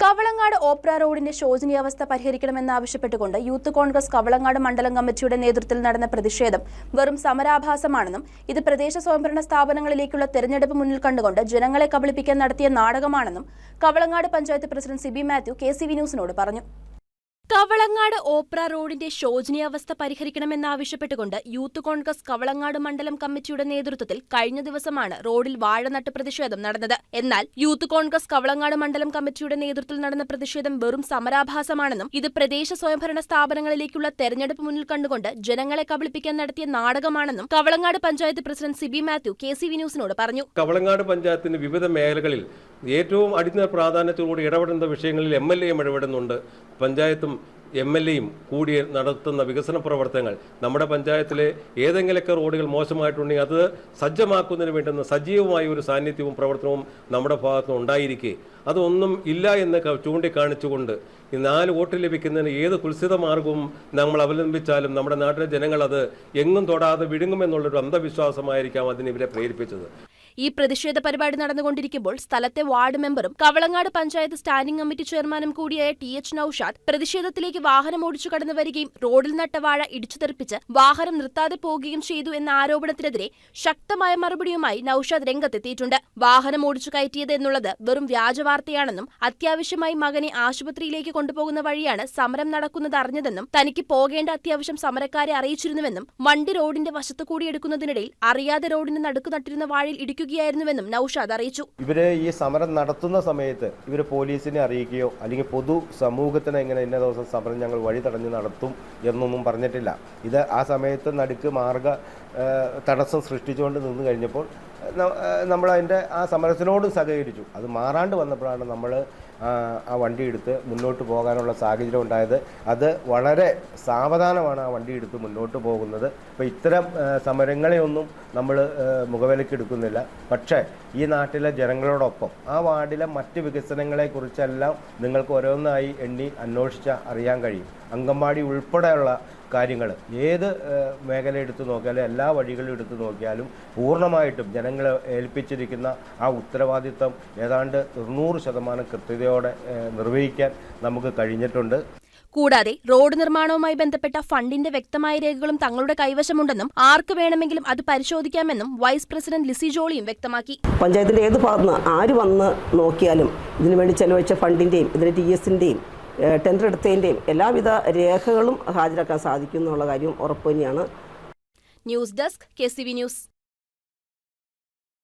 കവളങ്ങാട് ഓപ്ര റോഡിന്റെ ശോചനീയാവസ്ഥ പരിഹരിക്കണമെന്നാവശ്യപ്പെട്ടുകൊണ്ട് യൂത്ത് കോൺഗ്രസ് കവളങ്ങാട് മണ്ഡലം കമ്മിറ്റിയുടെ നേതൃത്വത്തിൽ നടന്ന പ്രതിഷേധം വെറും സമരാഭാസമാണെന്നും ഇത് പ്രദേശ സ്വയംഭരണ സ്ഥാപനങ്ങളിലേക്കുള്ള തെരഞ്ഞെടുപ്പ് മുന്നിൽ കണ്ടുകൊണ്ട് ജനങ്ങളെ കബളിപ്പിക്കാൻ നടത്തിയ നാടകമാണെന്നും കവളങ്ങാട് പഞ്ചായത്ത് പ്രസിഡന്റ് സിബി മാത്യു കെ ന്യൂസിനോട് പറഞ്ഞു കവളങ്ങാട് ഓപ്ര റോഡിന്റെ ശോചനീയാവസ്ഥ പരിഹരിക്കണമെന്നാവശ്യപ്പെട്ടുകൊണ്ട് യൂത്ത് കോൺഗ്രസ് കവളങ്ങാട് മണ്ഡലം കമ്മിറ്റിയുടെ നേതൃത്വത്തിൽ കഴിഞ്ഞ ദിവസമാണ് റോഡിൽ വാഴനട്ട് പ്രതിഷേധം നടന്നത്. എന്നാൽ യൂത്ത് കോൺഗ്രസ് കവളങ്ങാട് മണ്ഡലം കമ്മിറ്റിയുടെ നേതൃത്വത്തിൽ നടന്ന പ്രതിഷേധം വെറും സമരാഭാസമാണെന്നും ഇത് പ്രദേശ സ്വയംഭരണ സ്ഥാപനങ്ങളിലേക്കുള്ള തെരഞ്ഞെടുപ്പ് മുന്നിൽ കണ്ടുകൊണ്ട് ജനങ്ങളെ കബളിപ്പിക്കാൻ നടത്തിയ നാടകമാണെന്നും Kavalangad panchayat president Siby Mathew K C V ന്യൂസിനോട് പറഞ്ഞു. കവളങ്ങാട് പഞ്ചായത്തിന്റെ വിവിധ മേഖലകളിൽ ഏറ്റവും അടിഞ്ഞ പ്രാധാന്യത്തോടുകൂടി ഇടപെടുന്ന വിഷയങ്ങളിൽ എം എൽ എയും ഇടപെടുന്നുണ്ട്. പഞ്ചായത്തും എം എൽ എയും കൂടി നടത്തുന്ന വികസന പ്രവർത്തനങ്ങൾ. നമ്മുടെ പഞ്ചായത്തിലെ ഏതെങ്കിലുമൊക്കെ റോഡുകൾ മോശമായിട്ടുണ്ടെങ്കിൽ അത് സജ്ജമാക്കുന്നതിന് വേണ്ടുന്ന സജീവമായ ഒരു സാന്നിധ്യവും പ്രവർത്തനവും നമ്മുടെ ഭാഗത്തുനിന്ന് ഉണ്ടായിരിക്കെ. അതൊന്നും ഇല്ല എന്ന് ചൂണ്ടിക്കാണിച്ചുകൊണ്ട് ഈ നാല് വോട്ട് ലഭിക്കുന്നതിന് ഏത് കുൽസിത മാർഗവും നമ്മൾ അവലംബിച്ചാലും നമ്മുടെ നാട്ടിലെ ജനങ്ങൾ അത് എങ്ങും തൊടാതെ വിഴുങ്ങുമെന്നുള്ളൊരു അന്ധവിശ്വാസമായിരിക്കാം അതിനെ ഇവരെ പ്രേരിപ്പിച്ചത്. ഈ പ്രതിഷേധ പരിപാടി നടന്നുകൊണ്ടിരിക്കുമ്പോൾ സ്ഥലത്തെ വാർഡ് മെമ്പറും കവളങ്ങാട് പഞ്ചായത്ത് സ്റ്റാൻഡിംഗ് കമ്മിറ്റി ചെയർമാനും കൂടിയായ ടി എച്ച് നൌഷാദ് പ്രതിഷേധത്തിലേക്ക് വാഹനം ഓടിച്ചു കടന്നു വരികയും റോഡിൽ നട്ട വാഴ ഇടിച്ചു തെറിപ്പിച്ച് വാഹനം നിർത്താതെ പോകുകയും ചെയ്തു എന്ന ആരോപണത്തിനെതിരെ ശക്തമായ മറുപടിയുമായി നൌഷാദ് രംഗത്തെത്തിയിട്ടുണ്ട്. വാഹനം ഓടിച്ചു കയറ്റിയത് എന്നുള്ളത് വെറും വ്യാജവാർത്തയാണെന്നും അത്യാവശ്യമായി മകനെ ആശുപത്രിയിലേക്ക് കൊണ്ടുപോകുന്ന വഴിയാണ് സമരം നടക്കുന്നത് അറിഞ്ഞതെന്നും തനിക്ക് പോകേണ്ട അത്യാവശ്യം സമരക്കാരെ അറിയിച്ചിരുന്നുവെന്നും വണ്ടി റോഡിന്റെ വശത്തുകൂടി എടുക്കുന്നതിനിടയിൽ അറിയാതെ റോഡിന് നടുക്ക് നട്ടിരുന്ന വാഴയിൽ ഇടിക്കുകയായിരുന്നുവെന്നും നൌഷാദ് അറിയിച്ചു. ഇവർ ഈ സമരം നടത്തുന്ന സമയത്ത് ഇവർ പോലീസിനെ അറിയിക്കുകയോ അല്ലെങ്കിൽ പൊതു സമൂഹത്തിന് എങ്ങനെ ഇന്ന ദിവസം സമരം ഞങ്ങൾ വഴി തടഞ്ഞ് നടത്തും എന്നൊന്നും പറഞ്ഞിട്ടില്ല. ഇത് ആ സമയത്ത് നടുക്ക് മാർഗ തടസ്സം സൃഷ്ടിച്ചുകൊണ്ട് നിന്ന് കഴിഞ്ഞപ്പോൾ നമ്മൾ അതിന്റെ ആ സമരത്തിനോട് സഹകരിച്ചു. അത് മാറാണ്ട് വന്നപ്പോഴാണ് നമ്മൾ ആ വണ്ടി എടുത്ത് മുന്നോട്ട് പോകാനുള്ള സാഹചര്യം ഉണ്ടായത്. അത് വളരെ സാവധാനമാണ് ആ വണ്ടി എടുത്ത് മുന്നോട്ട് പോകുന്നത്. അപ്പോൾ ഇത്തരം സമരങ്ങളെയൊന്നും നമ്മൾ മുഖവിലക്കെടുക്കുന്നില്ല പക്ഷേ ഈ നാട്ടിലെ ജനങ്ങളോടൊപ്പം ആ വാർഡിലെ മറ്റ് വികസനങ്ങളെക്കുറിച്ചെല്ലാം നിങ്ങൾക്ക് ഓരോന്നായി എണ്ണി അന്വേഷിച്ചാൽ അറിയാൻ കഴിയും. അംഗൻവാടി ഉൾപ്പെടെയുള്ള കാര്യങ്ങൾ. ഏത് മേഖല എടുത്തു നോക്കിയാലും എല്ലാ വഴികളും എടുത്തു നോക്കിയാലും പൂർണമായിട്ടും ജനങ്ങളെ ഏൽപ്പിച്ചിരിക്കുന്ന ആ ഉത്തരവാദിത്തം ഏതാണ്ട് തൊണ്ണൂറ് ശതമാനം കൃത്യതയോടെ നിർവഹിക്കാൻ നമുക്ക് കഴിഞ്ഞിട്ടുണ്ട്. കൂടാതെ റോഡ് നിർമ്മാണവുമായി ബന്ധപ്പെട്ട ഫണ്ടിന്റെ വ്യക്തമായ രേഖകളും തങ്ങളുടെ കൈവശമുണ്ടെന്നും ആർക്ക് വേണമെങ്കിലും അത് പരിശോധിക്കാമെന്നും വൈസ് പ്രസിഡന്റ് ലിസി ജോളിയും വ്യക്തമാക്കി. പഞ്ചായത്തിന്റെ ഏത് ഭാഗത്ത് ആര് വന്ന് നോക്കിയാലും ഇതിനുവേണ്ടി ചെലവഴിച്ച ഫണ്ടിന്റെയും ഇതിന്റെ ടി എസിന്റെയും ടെൻഡർ എടുത്തതിന്റെയും എല്ലാവിധ രേഖകളും ഹാജരാക്കാൻ സാധിക്കും എന്നുള്ള കാര്യം ഉറപ്പ് തന്നെയാണ്. News desk K news.